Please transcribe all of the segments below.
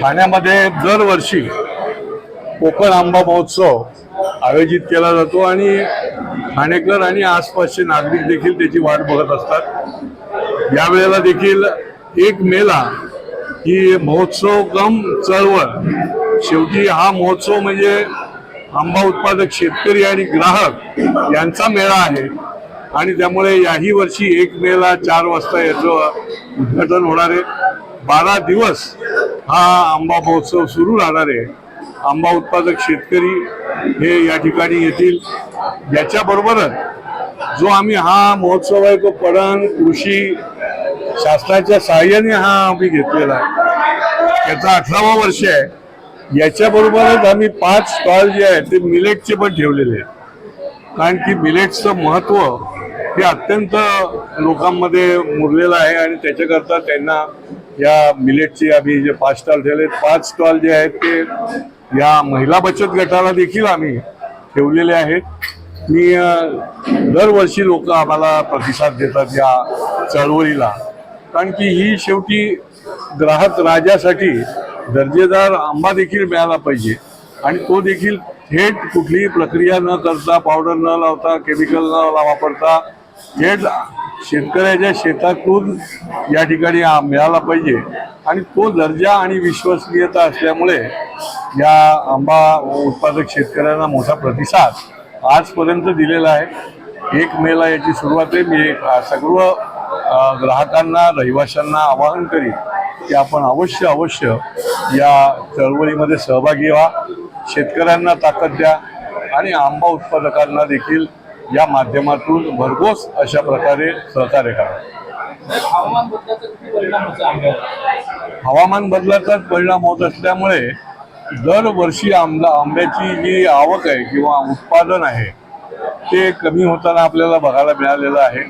ठाण्यामध्ये दरवर्षी कोकण आंबा महोत्सव आयोजित केला जातो आणि ठाणेकर आणि आसपासचे नागरिक देखील त्याची वाट बघत असतात. यावेळेला देखील एक मेला ही महोत्सव कम चळवळ. शेवटी हा महोत्सव म्हणजे आंबा उत्पादक शेतकरी आणि ग्राहक यांचा मेळा आहे. आणि त्यामुळे याही वर्षी एक मेला चार वाजता याचं उद्घाटन होणार आहे. बारा दिवस हा आंबा महोत्सव सुरू राहणार आहे. आंबा उत्पादक शेतकरी हे या ठिकाणी येतील. याच्याबरोबरच जो आम्ही हा महोत्सव आहे तो पडण कृषी शासनाच्या सहाय्याने हा आम्ही घेतलेला आहे. त्याचा अठरावा वर्ष आहे. याच्याबरोबरच आम्ही पाच स्टॉल जे आहेत ते मिलेटचे पण ठेवलेले आहेत. कारण की मिलेट्सचं महत्त्व हे अत्यंत लोकांमध्ये मुरलेलं आहे आणि त्याच्याकरता त्यांना या मिलेटचे आम्ही जे पाच स्टॉल ठेवले पाच स्टॉल जे आहेत ते या महिला बचत गटाला देखील आम्ही ठेवलेले आहेत. मी दरवर्षी लोक आम्हाला प्रतिसाद देतात या चळवळीला. कारण की ही शेवटी ग्राहक राजासाठी दर्जेदार आंबा देखील मिळाला पाहिजे. आणि तो देखील थेट कुठलीही प्रक्रिया न करता पावडर न लावता केमिकल न वापरता थेट शेतकऱ्याच्या शेतातून या ठिकाणी मिळाला पाहिजे. आणि तो दर्जा आणि विश्वसनीयता असल्यामुळे या आंबा उत्पादक शेतकऱ्यांना मोठा प्रतिसाद आजपर्यंत दिलेला आहे. एक मेला याची सुरुवात आहे. मी एक सर्व ग्राहकांना रहिवाशांना आवाहन करीन की आपण अवश्य अवश्य या चळवळीमध्ये सहभागी व्हा. शेतकऱ्यांना ताकद द्या आणि आंबा उत्पादकांना देखील या माध्यमातून भरघोस अशा प्रकारे सहकार्य करा. हवामान बदलाचा किती परिणाम होतो आंब्यावर हवामान बदलाचाच परिणाम होत असल्यामुळे दरवर्षी आंबा आंब्याची जी आवक आहे किंवा उत्पादन आहे ते कमी होताना आपल्याला बघायला मिळालेलं आहे.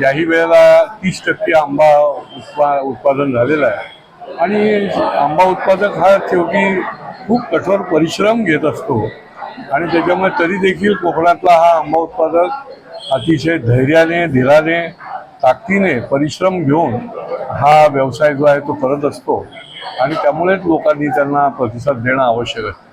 याही वेळेला तीस टक्के आंबा उत्पा उत्पादन झालेलं आहे. आणि आंबा उत्पादक हा शेवटी खूप कठोर परिश्रम घेत असतो. आणि त्याच्यामुळे तरी देखील कोकणातला हा आंबा उत्पादक अतिशय धैर्याने धीराने ताकदीने परिश्रम घेऊन हा व्यवसाय जो आहे तो करत असतो. आणि त्यामुळेच लोकांनी त्यांना प्रतिसाद देणं आवश्यक आहे.